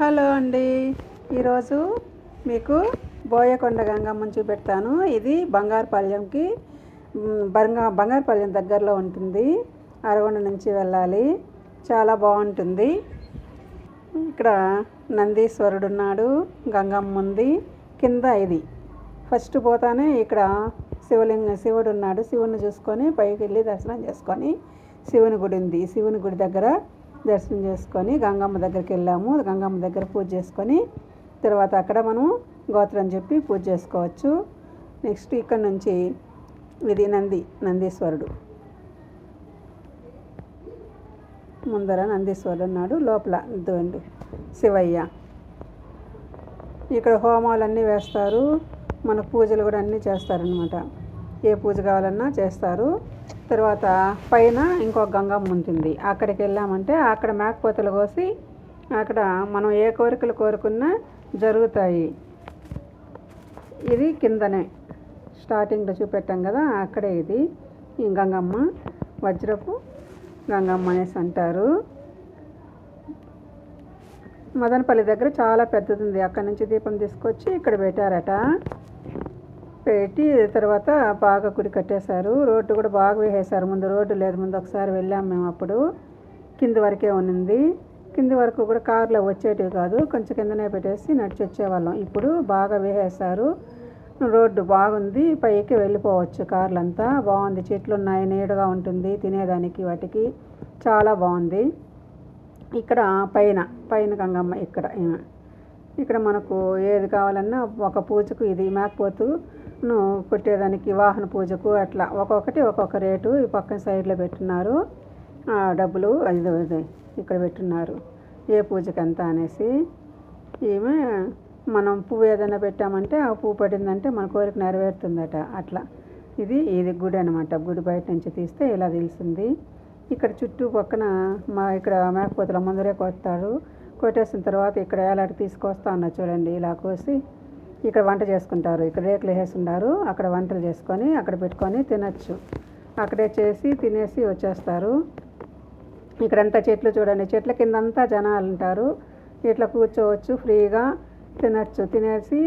Hello అండి. ఈరోజు మీకు బోయకొండ గంగమ్మని చూపెడతాను. ఇది బంగారుపాలెంకి బంగా బంగారుపాలెం దగ్గరలో ఉంటుంది. అరగొండ నుంచి వెళ్ళాలి. చాలా బాగుంటుంది. ఇక్కడ నందీశ్వరుడు ఉన్నాడు. గంగమ్మ ఉంది. కింద ఇది. ఫస్ట్ పోతానే ఇక్కడ శివలింగ శివుడు ఉన్నాడు. శివుని చూసుకొని పైకి వెళ్ళి దర్శనం చేసుకొని శివుని గుడి ఉంది. శివుని గుడి దగ్గర దర్శనం చేసుకొని గంగమ్మ దగ్గరికి వెళ్ళాము. గంగమ్మ దగ్గర పూజ చేసుకొని తర్వాత అక్కడ మనం గోత్రం చెప్పి పూజ చేసుకోవచ్చు. నెక్స్ట్ ఇక్కడ నుంచి ఇది నంది నందీశ్వరుడు. ముందర నందీశ్వరుడు ఉన్నాడు లోపల ఇదిగోండి శివయ్య. ఇక్కడ హోమాలు అన్నీ వేస్తారు. మన పూజలు కూడా అన్నీ చేస్తారనమాట ఏ పూజ కావాలన్నా చేస్తారు. తర్వాత పైన ఇంకో గంగమ్మ ఉంటుంది. అక్కడికి వెళ్ళామంటే అక్కడ మేకపోతలు కోసి అక్కడ మనం ఏ కోరికలు కోరుకున్నా జరుగుతాయి. ఇది కిందనే. స్టార్టింగ్లో చూపెట్టాం కదా అక్కడే ఇది. ఈ గంగమ్మ వజ్రపు గంగమ్మ అనేసి అంటారు. మదనపల్లి దగ్గర చాలా పెద్దది ఉంది. అక్కడ నుంచి దీపం తీసుకొచ్చి ఇక్కడ పెట్టారట. పెట్టి తర్వాత బాగా గుడి కట్టేశారు. రోడ్డు కూడా బాగా వేసేశారు. ముందు రోడ్డు లేదు. ముందు ఒకసారి వెళ్ళాము మేము అప్పుడు. కింది వరకే ఉన్నింది. కింది వరకు కూడా కారులో వచ్చేటివి కాదు. కొంచెం కిందనే పెట్టేసి నడిచి వచ్చేవాళ్ళం. ఇప్పుడు బాగా వేసేశారు. రోడ్డు బాగుంది. పైకి వెళ్ళిపోవచ్చు కార్లంతా. బాగుంది. చెట్లు ఉన్నాయి. నీడగా ఉంటుంది. తినేదానికి వాటికి చాలా బాగుంది. ఇక్కడ పైన పైన గంగమ్మ ఇక్కడ. ఇక్కడ మనకు ఏది కావాలన్నా ఒక పూజకు ఇది ను కొట్టేదానికి వాహన పూజకు అట్లా. ఒక్కొక్కటి ఒక్కొక్క రేటు ఈ పక్కన సైడ్లో పెట్టున్నారు. ఆ, డబ్బులు అది ఇక్కడ పెట్టున్నారు. ఏ పూజకి ఎంత అనేసి. ఈమె మనం పువ్వు ఏదైనా పెట్టామంటే ఆ పువ్వు పడిందంటే మన కోరిక నెరవేరుతుందట. అట్లా. ఇది ఇది గుడి అనమాట గుడి బయట నుంచి తీస్తే ఇలా తెలిసింది. ఇక్కడ చుట్టూ పక్కన మా ఇక్కడ మేకపోతుల ముందరే కొడతారు. కొట్టేసిన తర్వాత ఇక్కడ ఎలాంటి తీసుకొస్తా అన్న చూడండి. ఇలా కోసి ఇక్కడ వంట చేసుకుంటారు. ఇక్కడ రేకులు వేసి అక్కడ వంటలు చేసుకొని అక్కడ పెట్టుకొని తినచ్చు. అక్కడే చేసి తినేసి వచ్చేస్తారు. ఇక్కడంతా చెట్లు చూడండి. చెట్ల కింద అంతా జనాలు ఉంటారు. ఇట్లా కూర్చోవచ్చు ఫ్రీగా తినచ్చు. తినేసి